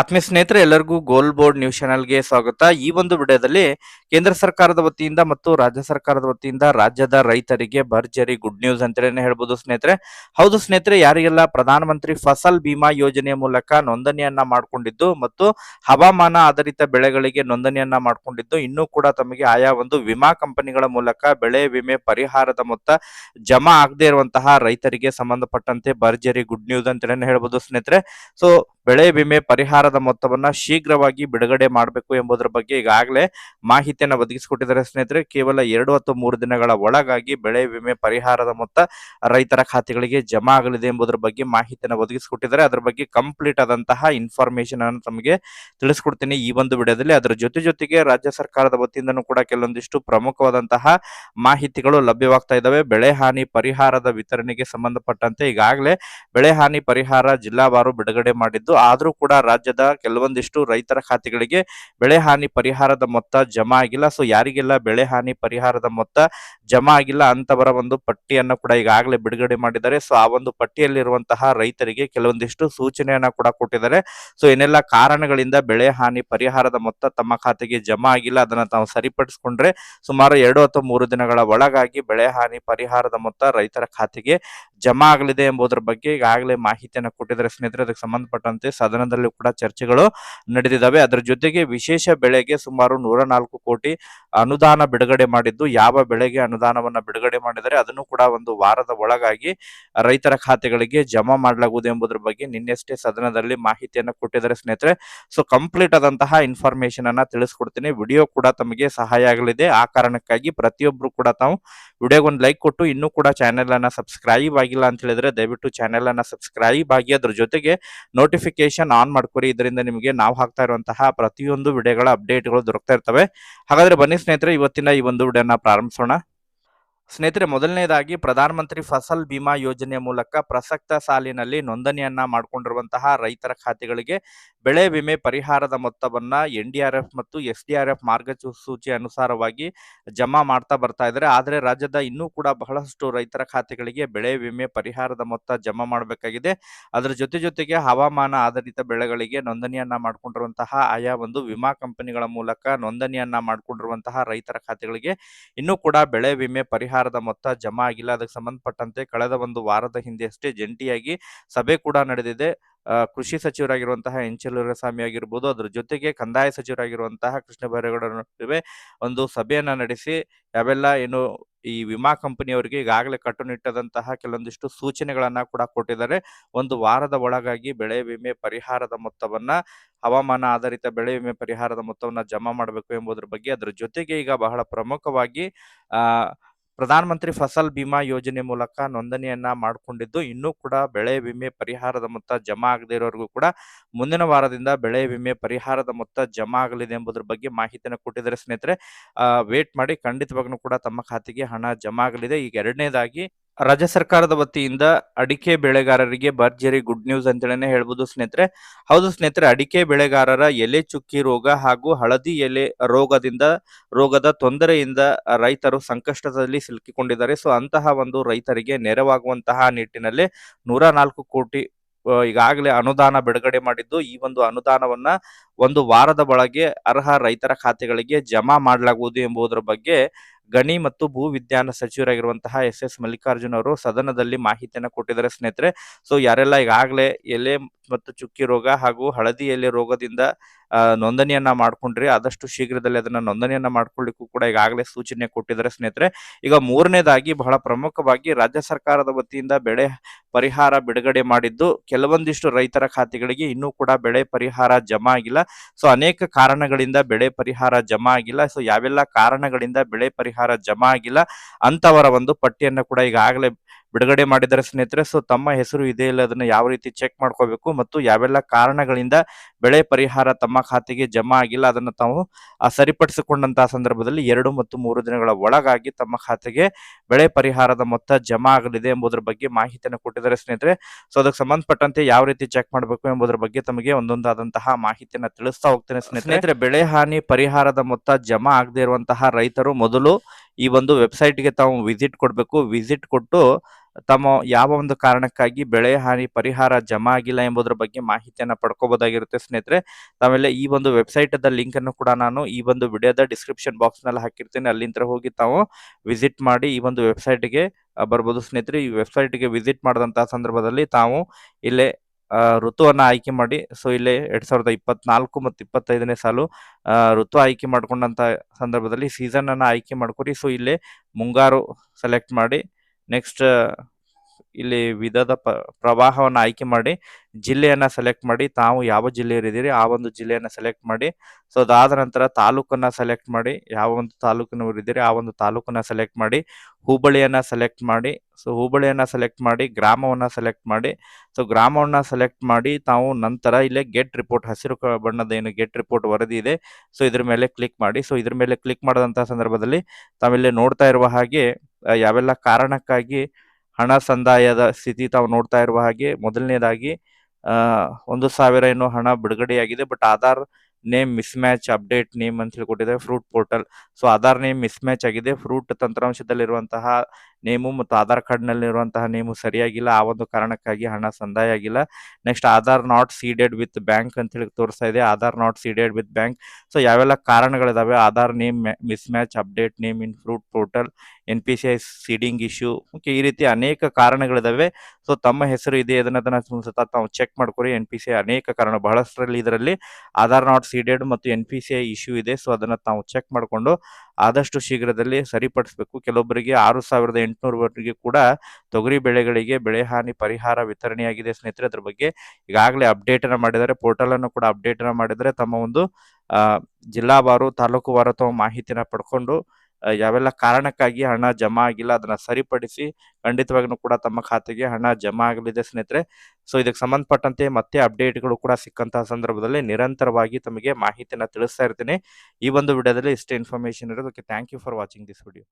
ಆತ್ಮೀಯ ಸ್ನೇಹಿತರೆ, ಎಲ್ಲರಿಗೂ ಗೋಲ್ ಬೋರ್ಡ್ ನ್ಯೂಸ್ ಚಾನೆಲ್ಗೆ ಸ್ವಾಗತ. ಈ ಒಂದು ವಿಡಿಯೋದಲ್ಲಿ ಕೇಂದ್ರ ಸರ್ಕಾರದ ವತಿಯಿಂದ ಮತ್ತು ರಾಜ್ಯ ಸರ್ಕಾರದ ವತಿಯಿಂದ ರಾಜ್ಯದ ರೈತರಿಗೆ ಭರ್ಜರಿ ಗುಡ್ ನ್ಯೂಸ್ ಅಂತೇಳಿ ಹೇಳ್ಬೋದು ಸ್ನೇಹಿತರೆ. ಹೌದು ಸ್ನೇಹಿತರೆ, ಯಾರಿಗೆಲ್ಲ ಪ್ರಧಾನಮಂತ್ರಿ ಫಸಲ್ ಬಿಮಾ ಯೋಜನೆಯ ಮೂಲಕ ನೋಂದಣಿಯನ್ನ ಮಾಡಿಕೊಂಡಿದ್ದು ಮತ್ತು ಹವಾಮಾನ ಆಧಾರಿತ ಬೆಳೆಗಳಿಗೆ ನೋಂದಣಿಯನ್ನ ಮಾಡಿಕೊಂಡಿದ್ದು, ಇನ್ನೂ ಕೂಡ ತಮಗೆ ಆಯಾ ಒಂದು ವಿಮಾ ಕಂಪನಿಗಳ ಮೂಲಕ ಬೆಳೆ ವಿಮೆ ಪರಿಹಾರದ ಮೊತ್ತ ಜಮಾ ಆಗದೇ ಇರುವಂತಹ ರೈತರಿಗೆ ಸಂಬಂಧಪಟ್ಟಂತೆ ಭರ್ಜರಿ ಗುಡ್ ನ್ಯೂಸ್ ಅಂತೇಳಿ ಹೇಳ್ಬೋದು ಸ್ನೇಹಿತರೆ. ಸೊ ಬೆಳೆ ವಿಮೆ ಪರಿಹಾರದ ಮೊತ್ತವನ್ನ ಶೀಘ್ರವಾಗಿ ಬಿಡುಗಡೆ ಮಾಡಬೇಕು ಎಂಬುದರ ಬಗ್ಗೆ ಈಗಾಗಲೇ ಮಾಹಿತಿಯನ್ನು ಒದಗಿಸಿಕೊಟ್ಟಿದ್ದಾರೆ ಸ್ನೇಹಿತರೆ. ಕೇವಲ ಎರಡು ಅಥವಾ ಮೂರು ದಿನಗಳ ಒಳಗಾಗಿ ಬೆಳೆ ವಿಮೆ ಪರಿಹಾರದ ಮೊತ್ತ ರೈತರ ಖಾತೆಗಳಿಗೆ ಜಮಾ ಆಗಲಿದೆ ಎಂಬುದರ ಬಗ್ಗೆ ಮಾಹಿತಿಯನ್ನು ಒದಗಿಸಿಕೊಟ್ಟಿದ್ದಾರೆ. ಅದರ ಬಗ್ಗೆ ಕಂಪ್ಲೀಟ್ ಆದಂತಹ ಇನ್ಫಾರ್ಮೇಶನ್ ಅನ್ನು ತಮಗೆ ತಿಳಿಸ್ಕೊಡ್ತೀನಿ ಈ ಒಂದು ವಿಡಿಯೋದಲ್ಲಿ. ಅದರ ಜೊತೆ ಜೊತೆಗೆ ರಾಜ್ಯ ಸರ್ಕಾರದ ವತಿಯಿಂದನೂ ಕೂಡ ಕೆಲವೊಂದಿಷ್ಟು ಪ್ರಮುಖವಾದಂತಹ ಮಾಹಿತಿಗಳು ಲಭ್ಯವಾಗ್ತಾ ಇದ್ದಾವೆ. ಬೆಳೆ ಹಾನಿ ಪರಿಹಾರದ ವಿತರಣೆಗೆ ಸಂಬಂಧಪಟ್ಟಂತೆ ಈಗಾಗಲೇ ಬೆಳೆ ಹಾನಿ ಪರಿಹಾರ ಜಿಲ್ಲಾವಾರು ಬಿಡುಗಡೆ ಮಾಡಿದ್ದು, ಆದರೂ ಕೂಡ ರಾಜ್ಯದ ಕೆಲವೊಂದಿಷ್ಟು ರೈತರ ಖಾತೆಗಳಿಗೆ ಬೆಳೆ ಹಾನಿ ಪರಿಹಾರದ ಮೊತ್ತ ಜಮಾ ಆಗಿಲ್ಲ. ಸೊ ಯಾರಿಗೆಲ್ಲ ಬೆಳೆ ಹಾನಿ ಪರಿಹಾರದ ಮೊತ್ತ ಜಮಾ ಆಗಿಲ್ಲ ಅಂತವರ ಒಂದು ಪಟ್ಟಿಯನ್ನು ಕೂಡ ಈಗಾಗಲೇ ಬಿಡುಗಡೆ ಮಾಡಿದ್ದಾರೆ. ಸೊ ಆ ಒಂದು ಪಟ್ಟಿಯಲ್ಲಿರುವಂತಹ ರೈತರಿಗೆ ಕೆಲವೊಂದಿಷ್ಟು ಸೂಚನೆಯನ್ನ ಕೂಡ ಕೊಟ್ಟಿದ್ದಾರೆ. ಸೊ ಏನೆಲ್ಲ ಕಾರಣಗಳಿಂದ ಬೆಳೆ ಹಾನಿ ಪರಿಹಾರದ ಮೊತ್ತ ತಮ್ಮ ಖಾತೆಗೆ ಜಮಾ ಆಗಿಲ್ಲ. ಅದನ್ನ ತಾವು ಸರಿಪಡಿಸಿಕೊಂಡ್ರೆ ಸುಮಾರು ಎರಡು ಅಥವಾ ಮೂರು ದಿನಗಳ ಒಳಗಾಗಿ ಬೆಳೆ ಹಾನಿ ಪರಿಹಾರದ ಮೊತ್ತ ರೈತರ ಖಾತೆಗೆ ಜಮಾ ಆಗಲಿದೆ ಎಂಬುದರ ಬಗ್ಗೆ ಈಗಾಗಲೇ ಮಾಹಿತಿಯನ್ನು ಕೊಟ್ಟಿದ್ದಾರೆ. ಸ್ನೇಹಿತರೆ, ಅದಕ್ಕೆ ಸಂಬಂಧಪಟ್ಟಂತೆ ಸದನದಲ್ಲಿ ಕೂಡ ಚರ್ಚೆಗಳು ನಡೆದಿದ್ದಾವೆ. ಅದರ ಜೊತೆಗೆ ವಿಶೇಷ ಬೆಳೆಗೆ ಸುಮಾರು ನೂರ ನಾಲ್ಕು ಕೋಟಿ ಅನುದಾನ ಬಿಡುಗಡೆ ಮಾಡಿದ್ದು, ಯಾವ ಬೆಳೆಗೆ ಅನುದಾನವನ್ನ ಬಿಡುಗಡೆ ಮಾಡಿದರೆ ಅದನ್ನು ಕೂಡ ಒಂದು ವಾರದ ಒಳಗಾಗಿ ರೈತರ ಖಾತೆಗಳಿಗೆ ಜಮಾ ಮಾಡಲಾಗುವುದು ಎಂಬುದರ ಬಗ್ಗೆ ನಿನ್ನೆಷ್ಟೇ ಸದನದಲ್ಲಿ ಮಾಹಿತಿಯನ್ನು ಕೊಟ್ಟಿದ್ದಾರೆ ಸ್ನೇಹಿತರೆ. ಸೊ ಕಂಪ್ಲೀಟ್ ಆದಂತಹ ಇನ್ಫಾರ್ಮೇಶನ್ ಅನ್ನ ತಿಳಿಸ್ಕೊಡ್ತೀನಿ. ವಿಡಿಯೋ ಕೂಡ ತಮಗೆ ಸಹಾಯ ಆಗಲಿದೆ. ಆ ಕಾರಣಕ್ಕಾಗಿ ಪ್ರತಿಯೊಬ್ರು ಕೂಡ ತಾವು ವಿಡಿಯೋಗೆ ಒಂದು ಲೈಕ್ ಕೊಟ್ಟು ಇನ್ನೂ ಕೂಡ ಚಾನೆಲ್ ಅನ್ನ ಸಬ್ಸ್ಕ್ರೈಬ್ ಆಗಿಲ್ಲ ಅಂತ ಹೇಳಿದ್ರೆ ದಯವಿಟ್ಟು ಚಾನೆಲ್ ಅನ್ನ ಸಬ್ಸ್ಕ್ರೈಬ್ ಆಗಿ ಅದ್ರ ಜೊತೆಗೆ ನೋಟಿಫಿಕೇಶನ್ ಆನ್ ಮಾಡ್ಕೊರಿ. ಇದರಿಂದ ನಿಮಗೆ ನಾವು ಹಾಕ್ತಾ ಇರುವಂತಹ ಪ್ರತಿಯೊಂದು ವಿಡಿಯೋಗಳ ಅಪ್ಡೇಟ್ಗಳು ದೊರಕ್ತಾ ಇರ್ತವೆ. ಹಾಗಾದ್ರೆ ಬನ್ನಿ ಸ್ನೇಹಿತರೆ, ಇವತ್ತಿನ ಈ ಒಂದು ವಿಡಿಯೋನ ಪ್ರಾರಂಭಿಸೋಣ. ಸ್ನೇಹಿತರೆ, ಮೊದಲನೇದಾಗಿ ಪ್ರಧಾನಮಂತ್ರಿ ಫಸಲ್ ಬಿಮಾ ಯೋಜನೆಯ ಮೂಲಕ ಪ್ರಸಕ್ತ ಸಾಲಿನಲ್ಲಿ ನೋಂದಣಿಯನ್ನ ಮಾಡಿಕೊಂಡಿರುವಂತಹ ರೈತರ ಖಾತೆಗಳಿಗೆ ಬೆಳೆ ವಿಮೆ ಪರಿಹಾರದ ಮೊತ್ತವನ್ನ ಎನ್ ಡಿ ಆರ್ ಎಫ್ ಮತ್ತು ಎಸ್ ಡಿ ಆರ್ ಎಫ್ ಮಾರ್ಗಸೂಚಿ ಅನುಸಾರವಾಗಿ ಜಮಾ ಮಾಡ್ತಾ ಬರ್ತಾ ಇದ್ದಾರೆ. ಆದರೆ ರಾಜ್ಯದ ಇನ್ನೂ ಕೂಡ ಬಹಳಷ್ಟು ರೈತರ ಖಾತೆಗಳಿಗೆ ಬೆಳೆ ವಿಮೆ ಪರಿಹಾರದ ಮೊತ್ತ ಜಮಾ ಮಾಡಬೇಕಾಗಿದೆ. ಅದರ ಜೊತೆ ಜೊತೆಗೆ ಹವಾಮಾನ ಆಧಾರಿತ ಬೆಳೆಗಳಿಗೆ ನೋಂದಣಿಯನ್ನ ಮಾಡಿಕೊಂಡಿರುವಂತಹ ಆಯಾ ಒಂದು ವಿಮಾ ಕಂಪನಿಗಳ ಮೂಲಕ ನೋಂದಣಿಯನ್ನ ಮಾಡಿಕೊಂಡಿರುವಂತಹ ರೈತರ ಖಾತೆಗಳಿಗೆ ಇನ್ನೂ ಕೂಡ ಬೆಳೆ ವಿಮೆ ಪರಿಹಾರದ ಮೊತ್ತ ಜಮಾ ಆಗಿಲ್ಲ. ಅದಕ್ಕೆ ಸಂಬಂಧಪಟ್ಟಂತೆ ಕಳೆದ ಒಂದು ವಾರದ ಹಿಂದೆ ಅಷ್ಟೇ ಜಂಟಿಯಾಗಿ ಸಭೆ ಕೂಡ ನಡೆದಿದೆ. ಕೃಷಿ ಸಚಿವರಾಗಿರುವಂತಹ ಎಂಚಲೂರ ಸ್ವಾಮಿ ಆಗಿರ್ಬೋದು, ಅದ್ರ ಜೊತೆಗೆ ಕಂದಾಯ ಸಚಿವರಾಗಿರುವಂತಹ ಕೃಷ್ಣ ಬೈರೇಗೌಡ ನಡುವೆ ಒಂದು ಸಭೆಯನ್ನ ನಡೆಸಿ, ಯಾವೆಲ್ಲ ಏನು ಈ ವಿಮಾ ಕಂಪನಿಯವರಿಗೆ ಈಗಾಗಲೇ ಕಟ್ಟುನಿಟ್ಟದಂತಹ ಕೆಲವೊಂದಿಷ್ಟು ಸೂಚನೆಗಳನ್ನ ಕೂಡ ಕೊಟ್ಟಿದ್ದಾರೆ. ಒಂದು ವಾರದ ಒಳಗಾಗಿ ಬೆಳೆ ವಿಮೆ ಪರಿಹಾರದ ಮೊತ್ತವನ್ನ, ಹವಾಮಾನ ಆಧಾರಿತ ಬೆಳೆ ವಿಮೆ ಪರಿಹಾರದ ಮೊತ್ತವನ್ನ ಜಮಾ ಮಾಡಬೇಕು ಎಂಬುದರ ಬಗ್ಗೆ ಅದರ ಜೊತೆಗೆ ಈಗ ಬಹಳ ಪ್ರಮುಖವಾಗಿ ಪ್ರಧಾನಮಂತ್ರಿ ಫಸಲ್ ಬಿಮಾ ಯೋಜನೆ ಮೂಲಕ ನೋಂದಣಿಯನ್ನ ಮಾಡಿಕೊಂಡಿದ್ದು, ಇನ್ನೂ ಕೂಡ ಬೆಳೆ ವಿಮೆ ಪರಿಹಾರದ ಮೊತ್ತ ಜಮಾ ಆಗದೇ ಇರೋರಿಗೂ ಕೂಡ ಮುಂದಿನ ವಾರದಿಂದ ಬೆಳೆ ವಿಮೆ ಪರಿಹಾರದ ಮೊತ್ತ ಜಮಾ ಆಗಲಿದೆ ಎಂಬುದರ ಬಗ್ಗೆ ಮಾಹಿತಿಯನ್ನು ಕೊಟ್ಟಿದ್ದಾರೆ ಸ್ನೇಹಿತರೆ. ವೇಟ್ ಮಾಡಿ ಖಂಡಿತವಾಗ್ಲೂ ಕೂಡ ತಮ್ಮ ಖಾತೆಗೆ ಹಣ ಜಮಾ ಆಗಲಿದೆ. ಈಗ ಎರಡನೇದಾಗಿ ರಾಜ್ಯ ಸರ್ಕಾರದ ವತಿಯಿಂದ ಅಡಿಕೆ ಬೆಳೆಗಾರರಿಗೆ ಭರ್ಜರಿ ಗುಡ್ ನ್ಯೂಸ್ ಅಂತೇಳಿ ಹೇಳ್ಬೋದು ಸ್ನೇಹಿತರೆ. ಹೌದು ಸ್ನೇಹಿತರೆ, ಅಡಿಕೆ ಬೆಳೆಗಾರರ ಎಲೆ ಚುಕ್ಕಿ ರೋಗ ಹಾಗೂ ಹಳದಿ ಎಲೆ ರೋಗದಿಂದ, ರೋಗದ ತೊಂದರೆಯಿಂದ ರೈತರು ಸಂಕಷ್ಟದಲ್ಲಿ ಸಿಲುಕಿಕೊಂಡಿದ್ದಾರೆ. ಸೊ, ಅಂತಹ ಒಂದು ರೈತರಿಗೆ ನೆರವಾಗುವಂತಹ ನಿಟ್ಟಿನಲ್ಲಿ ನೂರ ಕೋಟಿ ಈಗಾಗಲೇ ಅನುದಾನ ಬಿಡುಗಡೆ ಮಾಡಿದ್ದು. ಈ ಒಂದು ಅನುದಾನವನ್ನ ಒಂದು ವಾರದ ಒಳಗೆ ಅರ್ಹ ರೈತರ ಖಾತೆಗಳಿಗೆ ಜಮಾ ಮಾಡಲಾಗುವುದು ಎಂಬುದರ ಬಗ್ಗೆ ಗಣಿ ಮತ್ತು ಭೂ ವಿಜ್ಞಾನ ಸಚಿವರಾಗಿರುವಂತಹ ಎಸ್ ಎಸ್ ಮಲ್ಲಿಕಾರ್ಜುನ್ ಅವರು ಸದನದಲ್ಲಿ ಮಾಹಿತಿಯನ್ನು ಕೊಟ್ಟಿದ್ದಾರೆ ಸ್ನೇಹಿತರೆ. ಸೊ ಯಾರೆಲ್ಲ ಈಗಾಗಲೇ ಎಲೆ ಮತ್ತು ಚುಕ್ಕಿ ರೋಗ ಹಾಗೂ ಹಳದಿ ಎಲೆ ರೋಗದಿಂದ ನೋಂದಣಿಯನ್ನ ಮಾಡ್ಕೊಂಡ್ರಿ, ಆದಷ್ಟು ಶೀಘ್ರದಲ್ಲಿ ಅದನ್ನ ನೋಂದಣಿಯನ್ನ ಮಾಡ್ಕೊಳ್ಳಿಕ್ಕೂ ಕೂಡ ಈಗಾಗಲೇ ಸೂಚನೆ ಕೊಟ್ಟಿದ್ದಾರೆ ಸ್ನೇಹಿತರೆ. ಈಗ ಮೂರನೇದಾಗಿ ಬಹಳ ಪ್ರಮುಖವಾಗಿ ರಾಜ್ಯ ಸರ್ಕಾರದ ವತಿಯಿಂದ ಬೆಳೆ ಪರಿಹಾರ ಬಿಡುಗಡೆ ಮಾಡಿದ್ದು, ಕೆಲವೊಂದಿಷ್ಟು ರೈತರ ಖಾತೆಗಳಿಗೆ ಇನ್ನೂ ಕೂಡ ಬೆಳೆ ಪರಿಹಾರ ಜಮಾ ಆಗಿಲ್ಲ. ಸೊ ಅನೇಕ ಕಾರಣಗಳಿಂದ ಬೆಳೆ ಪರಿಹಾರ ಜಮಾ ಆಗಿಲ್ಲ. ಸೊ ಯಾವೆಲ್ಲ ಕಾರಣಗಳಿಂದ ಬೆಳೆ ಪರಿಹಾರ ಜಮಾ ಆಗಿಲ್ಲ. ಅಂತವರ ಒಂದು ಪಟ್ಟಿಯನ್ನು ಕೂಡ ಈಗಾಗಲೇ ಬಿಡುಗಡೆ ಮಾಡಿದ್ದಾರೆ ಸ್ನೇಹಿತರೆ. ಸೊ ತಮ್ಮ ಹೆಸರು ಇದೆ ಇಲ್ಲ ಅದನ್ನ ಯಾವ ರೀತಿ ಚೆಕ್ ಮಾಡ್ಕೋಬೇಕು ಮತ್ತು ಯಾವೆಲ್ಲ ಕಾರಣಗಳಿಂದ ಬೆಳೆ ಪರಿಹಾರ ತಮ್ಮ ಖಾತೆಗೆ ಜಮಾ ಆಗಿಲ್ಲ. ಅದನ್ನ ತಾವು ಸರಿಪಡಿಸಿಕೊಂಡಂತಹ ಸಂದರ್ಭದಲ್ಲಿ ಎರಡು ಮತ್ತು ಮೂರು ದಿನಗಳ ಒಳಗಾಗಿ ತಮ್ಮ ಖಾತೆಗೆ ಬೆಳೆ ಪರಿಹಾರದ ಮೊತ್ತ ಜಮಾ ಆಗಲಿದೆ ಎಂಬುದರ ಬಗ್ಗೆ ಮಾಹಿತಿಯನ್ನು ಕೊಟ್ಟಿದ್ದಾರೆ ಸ್ನೇಹಿತರೆ. ಸೊ ಅದಕ್ಕೆ ಸಂಬಂಧಪಟ್ಟಂತೆ ಯಾವ ರೀತಿ ಚೆಕ್ ಮಾಡಬೇಕು ಎಂಬುದರ ಬಗ್ಗೆ ತಮಗೆ ಒಂದೊಂದಾದಂತಹ ಮಾಹಿತಿಯನ್ನು ತಿಳಿಸ್ತಾ ಹೋಗ್ತೇನೆ ಸ್ನೇಹಿತರೆ. ಬೆಳೆ ಹಾನಿ ಪರಿಹಾರದ ಮೊತ್ತ ಜಮಾ ಆಗದೇ ಇರುವಂತಹ ರೈತರು ಮೊದಲು ಈ ಒಂದು ವೆಬ್ಸೈಟ್ಗೆ ತಾವು ವಿಸಿಟ್ ಕೊಡಬೇಕು. ವಿಸಿಟ್ ಕೊಟ್ಟು ತಮ್ಮ ಯಾವ ಒಂದು ಕಾರಣಕ್ಕಾಗಿ ಬೆಳೆ ಹಾನಿ ಪರಿಹಾರ ಜಮಾ ಆಗಿಲ್ಲ ಎಂಬುದರ ಬಗ್ಗೆ ಮಾಹಿತಿಯನ್ನು ಪಡ್ಕೋಬಹುದಾಗಿರುತ್ತೆ ಸ್ನೇಹಿತರೆ. ತಾವೆಲ್ಲ ಈ ಒಂದು ವೆಬ್ಸೈಟ್ ಅದ ಲಿಂಕ್ ಅನ್ನು ಕೂಡ ನಾನು ಈ ಒಂದು ವಿಡಿಯೋದ ಡಿಸ್ಕ್ರಿಪ್ಷನ್ ಬಾಕ್ಸ್ನಲ್ಲಿ ಹಾಕಿರ್ತೀನಿ. ಅಲ್ಲಿಂದ ಹೋಗಿ ತಾವು ವಿಸಿಟ್ ಮಾಡಿ ಈ ಒಂದು ವೆಬ್ಸೈಟ್ಗೆ ಬರ್ಬೋದು ಸ್ನೇಹಿತರೆ. ಈ ವೆಬ್ಸೈಟ್ಗೆ ವಿಸಿಟ್ ಮಾಡಿದಂತಹ ಸಂದರ್ಭದಲ್ಲಿ ತಾವು ಇಲ್ಲೇ ಋತುವನ್ನು ಆಯ್ಕೆ ಮಾಡಿ, ಸೊ, ಇಲ್ಲಿ ಎರಡ್ ಸಾವಿರದ ಇಪ್ಪತ್ನಾಲ್ಕು ಮತ್ತು ಇಪ್ಪತ್ತೈದನೇ ಸಾಲು ಋತು ಆಯ್ಕೆ ಮಾಡ್ಕೊಂಡಂತ ಸಂದರ್ಭದಲ್ಲಿ ಸೀಸನ್ ಅನ್ನ ಆಯ್ಕೆ ಮಾಡ್ಕೊರಿ. ಸೊ, ಇಲ್ಲಿ ಮುಂಗಾರು ಸೆಲೆಕ್ಟ್ ಮಾಡಿ ನೆಕ್ಸ್ಟ್ ಇಲ್ಲಿ ವಿಧದ ಪ್ರವಾಹವನ್ನು ಆಯ್ಕೆ ಮಾಡಿ ಜಿಲ್ಲೆಯನ್ನ ಸೆಲೆಕ್ಟ್ ಮಾಡಿ, ತಾವು ಯಾವ ಜಿಲ್ಲೆಯಲ್ಲಿದ್ದೀರಿ, ಆ ಒಂದು ಜಿಲ್ಲೆಯನ್ನ ಸೆಲೆಕ್ಟ್ ಮಾಡಿ ಸೊ ಅದಾದ ನಂತರ ತಾಲೂಕನ್ನು ಸೆಲೆಕ್ಟ್ ಮಾಡಿ, ಯಾವ ಒಂದು ತಾಲೂಕಿನವರಿದ್ದೀರಿ, ಆ ಒಂದು ತಾಲೂಕನ್ನು ಸೆಲೆಕ್ಟ್ ಮಾಡಿ ಹೂಬಳಿಯನ್ನು ಸೆಲೆಕ್ಟ್ ಮಾಡಿ ಸೊ ಹೂಬಳಿಯನ್ನು ಸೆಲೆಕ್ಟ್ ಮಾಡಿ, ಗ್ರಾಮವನ್ನ ಸೆಲೆಕ್ಟ್ ಮಾಡಿ ಸೊ ಗ್ರಾಮವನ್ನ ಸೆಲೆಕ್ಟ್ ಮಾಡಿ, ತಾವು ನಂತರ ಇಲ್ಲೇ ಗೆಟ್ ರಿಪೋರ್ಟ್ ಹಸಿರು ಬಣ್ಣದ ಏನು ಗೆಟ್ ರಿಪೋರ್ಟ್ ವರದಿ ಇದೆ ಸೊ ಇದ್ರ ಮೇಲೆ ಕ್ಲಿಕ್ ಮಾಡಿ ಸೊ ಇದ್ರ ಮೇಲೆ ಕ್ಲಿಕ್ ಮಾಡಿದಂಥ ಸಂದರ್ಭದಲ್ಲಿ ತಾವಿಲ್ಲಿ ನೋಡ್ತಾ ಇರುವ ಹಾಗೆ ಯಾವೆಲ್ಲ ಕಾರಣಕ್ಕಾಗಿ ಹಣ ಸಂದಾಯದ ಸ್ಥಿತಿ ತಾವು ನೋಡ್ತಾ ಇರುವ ಹಾಗೆ ಮೊದಲನೇದಾಗಿ ಒಂದು ಸಾವಿರ ಏನು ಹಣ ಬಿಡುಗಡೆಯಾಗಿದೆ. But Aadhaar name mismatch update name ಅಂತ ಹೇಳಿ ಕೊಟ್ಟಿದೆ fruit portal so Aadhaar name mismatch ಆಗಿದೆ. ಫ್ರೂಟ್ ತಂತ್ರಾಂಶದಲ್ಲಿರುವಂತಹ ನೇಮು ಮತ್ತು ಆಧಾರ್ ಕಾರ್ಡ್ನಲ್ಲಿರುವಂತಹ ನೇಮು ಸರಿಯಾಗಿಲ್ಲ. ಆ ಒಂದು ಕಾರಣಕ್ಕಾಗಿ ಹಣ ಸಂದಾಯ ಆಗಿಲ್ಲ. Next Aadhaar not seeded with bank ಅಂತ ಹೇಳಿ ತೋರಿಸ್ತಾ ಇದೆ. Aadhaar not seeded with bank. So, ಯಾವೆಲ್ಲ ಕಾರಣಗಳಿದಾವೆ? Aadhaar name mismatch update name in fruit portal, N P C I seeding issue. Okay, ಈ ರೀತಿ ಅನೇಕ ಕಾರಣಗಳಿದಾವೆ. ಸೊ, ತಮ್ಮ ಹೆಸರು ಇದೆ ಅದನ್ನ ಸತ ತಾವು ಚೆಕ್ ಮಾಡ್ಕೊರಿ. ಎನ್ ಪಿ ಸಿ ಐ ಅನೇಕ ಕಾರಣ ಬಹಳಷ್ಟರಲ್ಲಿ ಇದರಲ್ಲಿ ಆಧಾರ್ ನಾಟ್ ಸೀಡೆಡ್ ಮತ್ತು N P C I issue ಇದೆ. ಸೊ, ಅದನ್ನ ತಾವು ಚೆಕ್ ಮಾಡಿಕೊಂಡು ಆದಷ್ಟು ಶೀಘ್ರದಲ್ಲಿ ಸರಿಪಡಿಸಬೇಕು. ಕೆಲವೊಬ್ಬರಿಗೆ ಆರು ಸಾವಿರದ ಎಂಟುನೂರವರೆಗೆ ಕೂಡ ತೊಗರಿ ಬೆಳೆಗಳಿಗೆ ಬೆಳೆ ಹಾನಿ ಪರಿಹಾರ ವಿತರಣೆಯಾಗಿದೆ ಸ್ನೇಹಿತರೆ. ಅದ್ರ ಬಗ್ಗೆ ಈಗಾಗಲೇ ಅಪ್ಡೇಟ್ ಅನ್ನು ಮಾಡಿದ್ದಾರೆ. ಪೋರ್ಟಲ್ ಅನ್ನು ಕೂಡ ಅಪ್ಡೇಟ್ ಅನ್ನು ಮಾಡಿದರೆ ತಮ್ಮ ಒಂದು ಜಿಲ್ಲಾವಾರು ತಾಲೂಕುವಾರು ತಮ್ಮ ಮಾಹಿತಿನ ಪಡ್ಕೊಂಡು ಯಾವೆಲ್ಲ ಕಾರಣಕ್ಕಾಗಿ ಹಣ ಜಮಾ ಆಗಿಲ್ಲ ಅದನ್ನ ಸರಿಪಡಿಸಿ ಖಂಡಿತವಾಗಿಯೂ ಕೂಡ ತಮ್ಮ ಖಾತೆಗೆ ಹಣ ಜಮಾ ಆಗಲಿದೆ ಸ್ನೇಹಿತರೆ. ಸೊ ಇದಕ್ಕೆ ಸಂಬಂಧಪಟ್ಟಂತೆ ಮತ್ತೆ ಅಪ್ಡೇಟ್ಗಳು ಕೂಡ ಸಿಕ್ಕಂತಹ ಸಂದರ್ಭದಲ್ಲಿ ನಿರಂತರವಾಗಿ ತಮಗೆ ಮಾಹಿತಿಯನ್ನು ತಿಳಿಸ್ತಾ ಇರ್ತೀನಿ. ಈ ಒಂದು ವಿಡಿಯೋದಲ್ಲಿ ಇಷ್ಟೇ ಇನ್ಫಾರ್ಮೇಶನ್ ಇರೋದಕ್ಕೆ thank you for watching this video